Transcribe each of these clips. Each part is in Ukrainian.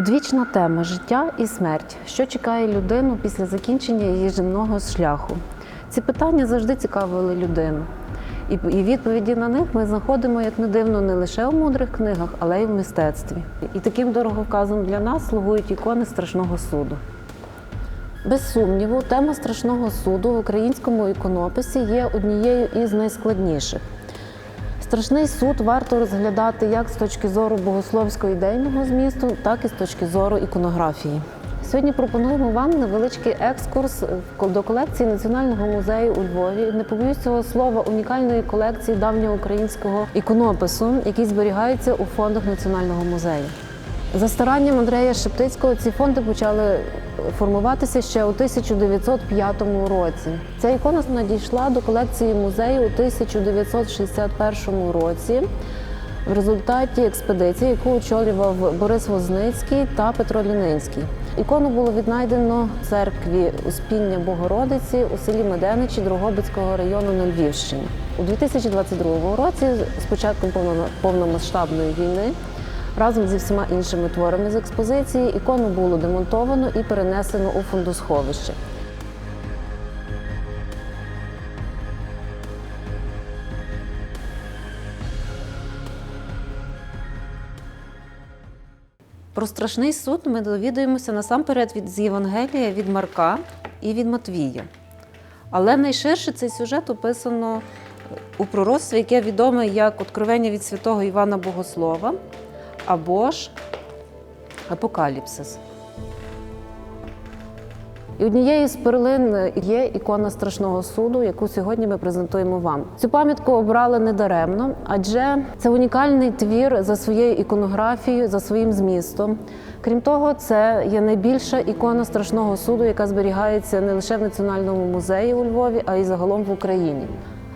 Одвічна тема життя і смерть. Що чекає людину після закінчення її земного шляху? Ці питання завжди цікавили людину. І відповіді на них ми знаходимо, як не дивно, не лише у мудрих книгах, але й в мистецтві. І таким дороговказом для нас слугують ікони страшного суду. Без сумніву, тема страшного суду в українському іконописі є однією із найскладніших. Страшний суд варто розглядати як з точки зору богословсько-ідейного змісту, так і з точки зору іконографії. Сьогодні пропонуємо вам невеличкий екскурс до колекції Національного музею у Львові. Не побоюсь цього слова унікальної колекції давнього українського іконопису, який зберігається у фондах Національного музею. За старанням Андрея Шептицького ці фонди почали формуватися ще у 1905 році. Ця ікона надійшла до колекції музею у 1961 році в результаті експедиції, яку очолював Борис Возницький та Петро Лінинський. Ікону було віднайдено в церкві Успіння Богородиці у селі Меденичі Дрогобицького району на Львівщині. У 2022 році, з початком повномасштабної війни, Разом зі всіма іншими творами з експозиції ікону було демонтовано і перенесено у фондосховище. Про страшний суд ми довідуємося насамперед від з Євангелія, від Марка і від Матвія. Але найширше цей сюжет описано у пророцтві, яке відоме як Откровення від святого Івана Богослова або ж апокаліпсис. І однією з перлин є ікона страшного суду, яку сьогодні ми презентуємо вам. Цю пам'ятку обрали недаремно, адже це унікальний твір за своєю іконографією, за своїм змістом. Крім того, це є найбільша ікона страшного суду, яка зберігається не лише в Національному музеї у Львові, а й загалом в Україні.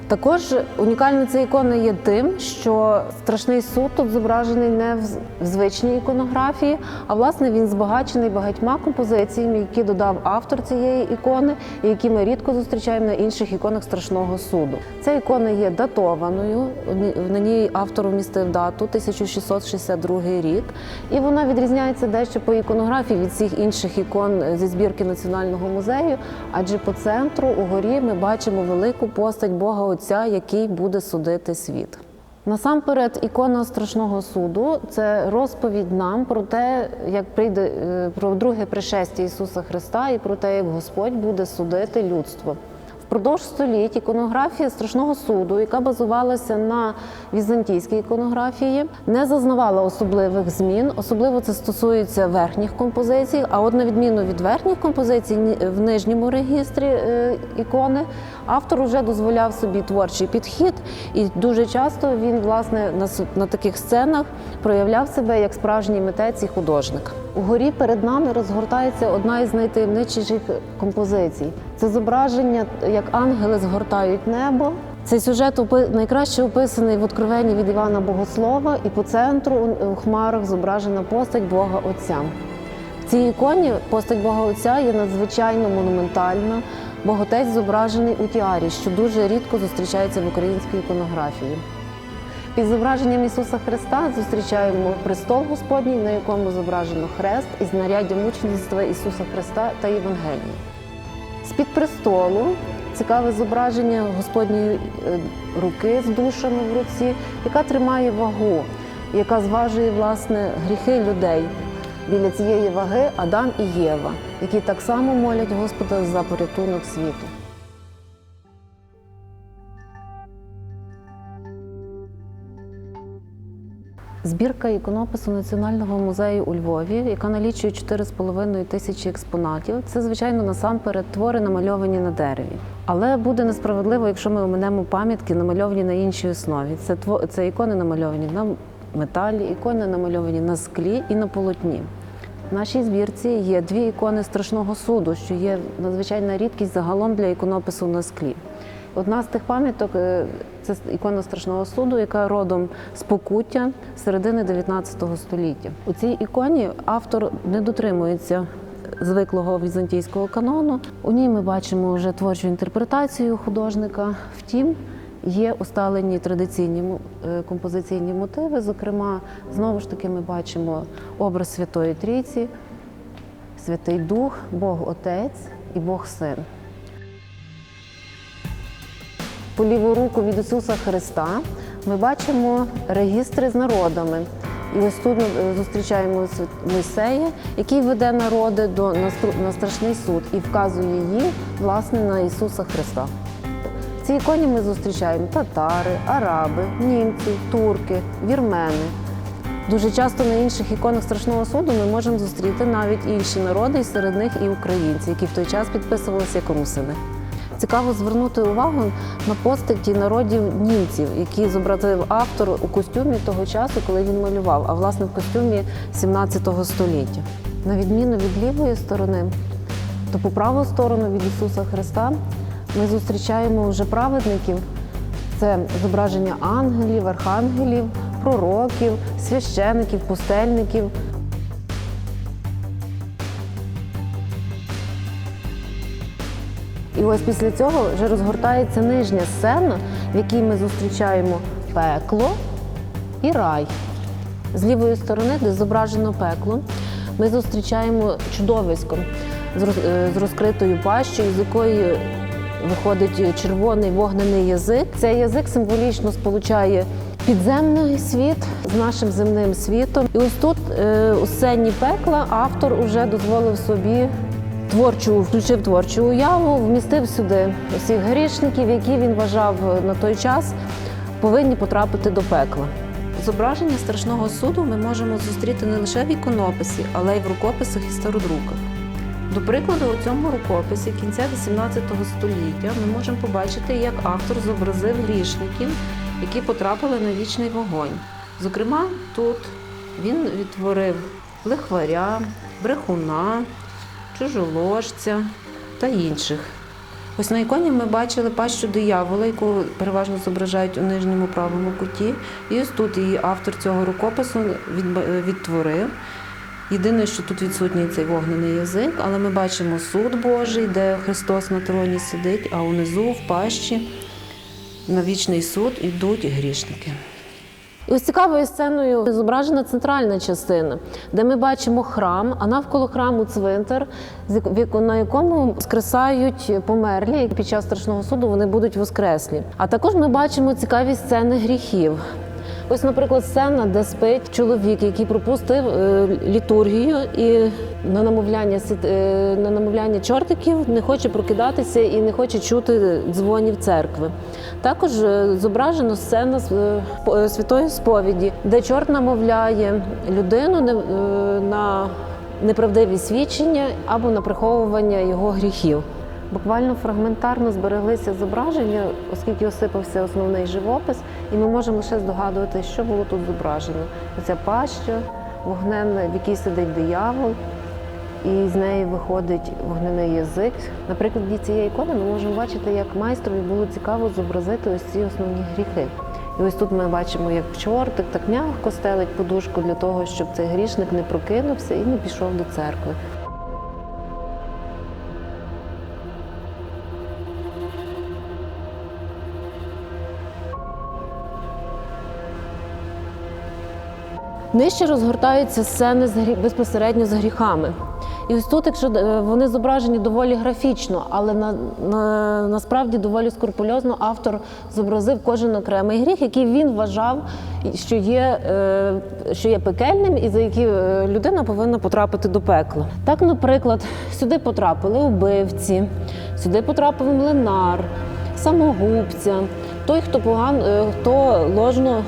Також унікальна ця ікона є тим, що страшний суд тут зображений не в звичній іконографії, а власне він збагачений багатьма композиціями, які додав автор цієї ікони, і які ми рідко зустрічаємо на інших іконах страшного суду. Ця ікона є датованою. На ній автор вмістив дату 1662 рік, і вона відрізняється дещо по іконографії від всіх інших ікон зі збірки Національного музею, адже по центру угорі ми бачимо велику постать Бога. Отця, який буде судити світ. Насамперед, ікона страшного суду це розповідь нам про те, як прийде про друге пришестя Ісуса Христа і про те, як Господь буде судити людство. Впродовж століть іконографія страшного суду, яка базувалася на візантійській іконографії, не зазнавала особливих змін. Особливо це стосується верхніх композицій. А от на відміну від верхніх композицій, в нижньому регістрі ікони автор вже дозволяв собі творчий підхід, і дуже часто він власне на, на таких сценах проявляв себе як справжній митець і художник. Угорі перед нами розгортається одна із найтаємничіших композицій. Це зображення, як ангели згортають небо. Цей сюжет найкраще описаний в Откровенні від Івана Богослова, і по центру у хмарах зображена постать Бога Отця. В цій іконі постать Бога Отця є надзвичайно монументальна. Боготець зображений у тіарі, що дуже рідко зустрічається в українській іконографії. Під зображенням Ісуса Христа зустрічаємо престол Господній, на якому зображено хрест із знаряддя мучеництва Ісуса Христа та Євангелії. З-під престолу цікаве зображення Господньої руки з душами в руці, яка тримає вагу, яка зважує власне гріхи людей. Біля цієї ваги Адам і Єва, які так само молять Господа за порятунок світу. Збірка іконопису Національного музею у Львові, яка налічує 4,5 тисячі експонатів. Це, звичайно, насамперед твори намальовані на дереві. Але буде несправедливо, якщо ми оминемо пам'ятки, намальовані на іншій основі. Це це ікони намальовані на металі, ікони намальовані на склі і на полотні. В нашій збірці є дві ікони страшного суду, що є надзвичайна рідкість загалом для іконопису на склі. Одна з тих пам'яток це ікона страшного суду, яка родом з Покуття середини 19 століття. У цій іконі автор не дотримується звиклого візантійського канону. У ній ми бачимо вже творчу інтерпретацію художника. Втім, Є усталені традиційні е, композиційні мотиви. Зокрема, знову ж таки, ми бачимо образ Святої Трійці, Святий Дух, Бог Отець і Бог Син. По ліву руку від Ісуса Христа ми бачимо регістри з народами. І ось тут ми е, зустрічаємо Мойсея, який веде народи до на страшний суд і вказує їм власне на Ісуса Христа. В цій іконі ми зустрічаємо татари, араби, німці, турки, вірмени. Дуже часто на інших іконах страшного суду ми можемо зустріти навіть інші народи, і серед них і українці, які в той час підписувалися як русини. Цікаво звернути увагу на постаті народів німців, які зобразив автор у костюмі того часу, коли він малював, а власне в костюмі 17 століття. На відміну від лівої сторони, то по праву сторону від Ісуса Христа ми зустрічаємо вже праведників. Це зображення ангелів, архангелів, пророків, священиків, пустельників. І ось після цього вже розгортається нижня сцена, в якій ми зустрічаємо пекло і рай. З лівої сторони, де зображено пекло, ми зустрічаємо чудовисько з е, розкритою пащею, з якої виходить червоний вогнений язик. Цей язик символічно сполучає підземний світ з нашим земним світом. І ось тут, е, у сцені пекла, автор уже дозволив собі творчу, включив творчу уяву, вмістив сюди усіх грішників, які він вважав на той час повинні потрапити до пекла. Зображення страшного суду ми можемо зустріти не лише в іконописі, але й в рукописах і стародруках. До прикладу, у цьому рукописі кінця XVIII століття ми можемо побачити, як автор зобразив грішників, які потрапили на вічний вогонь. Зокрема, тут він відтворив лихваря, брехуна, чужоложця та інших. Ось на іконі ми бачили пащу диявола, яку переважно зображають у нижньому правому куті. І ось тут її автор цього рукопису відтворив. Єдине, що тут відсутній цей вогнений язик, але ми бачимо суд Божий, де Христос на троні сидить, а унизу в пащі на вічний суд йдуть грішники. І ось цікавою сценою зображена центральна частина, де ми бачимо храм, а навколо храму цвинтар, на якому скресають померлі, і під час страшного суду вони будуть воскреслі. А також ми бачимо цікаві сцени гріхів. Ось, наприклад, сцена, де спить чоловік, який пропустив е, літургію і на намовляння е, на намовляння чортиків не хоче прокидатися і не хоче чути дзвонів церкви. Також е, зображено сцена святої сповіді, де чорт намовляє людину на неправдиві свідчення або на приховування його гріхів. Буквально фрагментарно збереглися зображення, оскільки осипався основний живопис, і ми можемо лише здогадувати, що було тут зображено. Оця паща вогненна, в якій сидить диявол, і з неї виходить вогнений язик. На прикладі цієї ікони ми можемо бачити, як майстрові було цікаво зобразити ось ці основні гріхи. І ось тут ми бачимо, як чортик так м'яко стелить подушку для того, щоб цей грішник не прокинувся і не пішов до церкви. Нижче розгортаються сцени з грі- безпосередньо з гріхами. І ось тут, якщо е, вони зображені доволі графічно, але на, на, насправді доволі скрупульозно автор зобразив кожен окремий гріх, який він вважав, що є, е, що є пекельним і за який е, людина повинна потрапити до пекла. Так, наприклад, сюди потрапили убивці, сюди потрапив млинар, самогубця, той, хто погано, хто ложно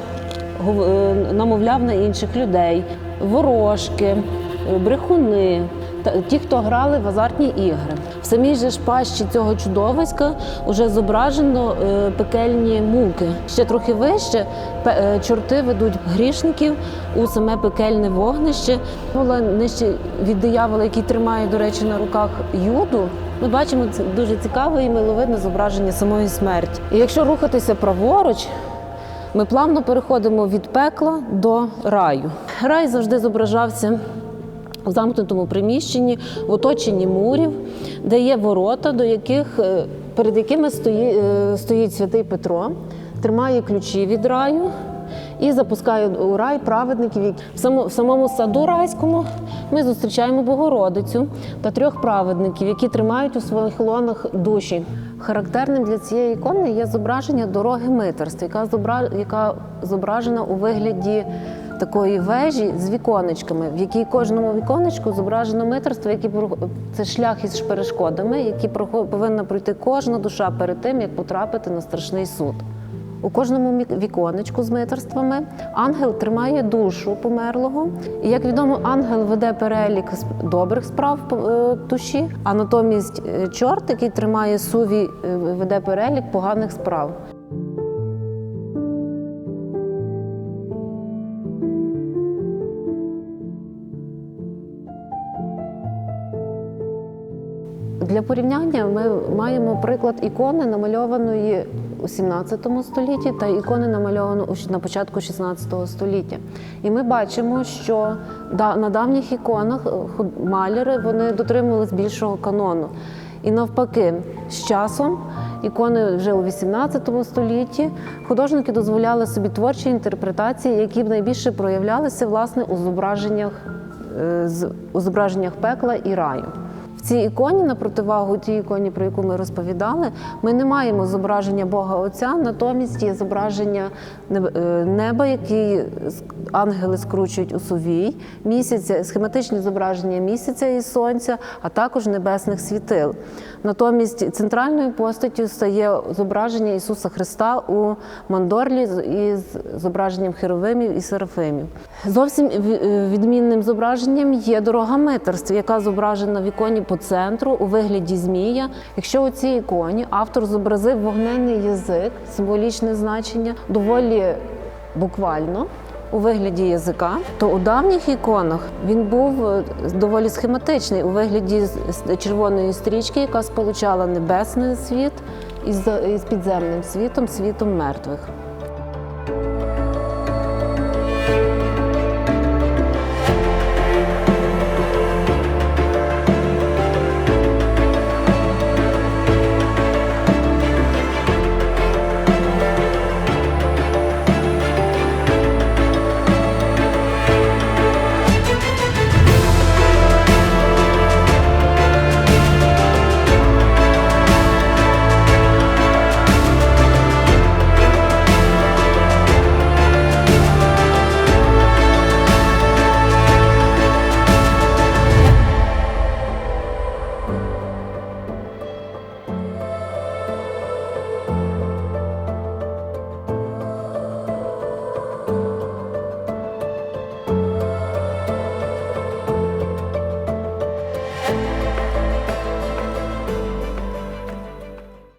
намовляв на інших людей, ворожки, е, брехуни, ті, хто грали в азартні ігри. В самій же ж пащі цього чудовиська вже зображено е, пекельні муки. Ще трохи вище е, чорти ведуть грішників у саме пекельне вогнище. Нижче від диявола, який тримає, до речі, на руках юду. Ми бачимо це дуже цікаве і миловидне зображення самої смерті. І якщо рухатися праворуч, ми плавно переходимо від пекла до раю. Рай завжди зображався в замкнутому приміщенні, в оточенні мурів, де є ворота, до яких, е, перед якими стої- е, стоїть святий Петро тримає ключі від раю і запускає у рай праведників. в самому саду райському ми зустрічаємо Богородицю та трьох праведників, які тримають у своїх лонах душі. Характерним для цієї ікони є зображення дороги митерства, яка, яка зображена у вигляді такої вежі з віконечками, в якій кожному віконечку зображено митерство, які це шлях із перешкодами, які повинна пройти кожна душа перед тим, як потрапити на страшний суд. У кожному віконечку з митерствами ангел тримає душу померлого. І як відомо, ангел веде перелік добрих справ е, душі, а натомість е, чорт, який тримає суві, е, веде перелік поганих справ. Для порівняння ми маємо приклад ікони, намальованої у 17 столітті, та ікони намальованої у на початку 16 століття. І ми бачимо, що на давніх іконах е, маляри вони дотримувались більшого канону. І навпаки, з часом ікони вже у 18 столітті художники дозволяли собі творчі інтерпретації, які б найбільше проявлялися власне у зображеннях, е, у зображеннях пекла і раю. Цій іконі, на противагу тій іконі, про яку ми розповідали, ми не маємо зображення Бога Отця, натомість є зображення е, неба, які с- ангели скручують у сувій, місяця, схематичні зображення місяця і сонця, а також небесних світил. Натомість центральною постаттю стає зображення Ісуса Христа у мандорлі із зображенням херовимів і серафимів. Зовсім е, відмінним зображенням є дорога митерств, яка зображена в іконі по центру у вигляді змія. Якщо у цій іконі автор зобразив вогненний язик, символічне значення, доволі буквально. У вигляді язика, то у давніх іконах він був е, доволі схематичний у вигляді червоної стрічки, яка сполучала небесний світ із підземним світом, світом мертвих.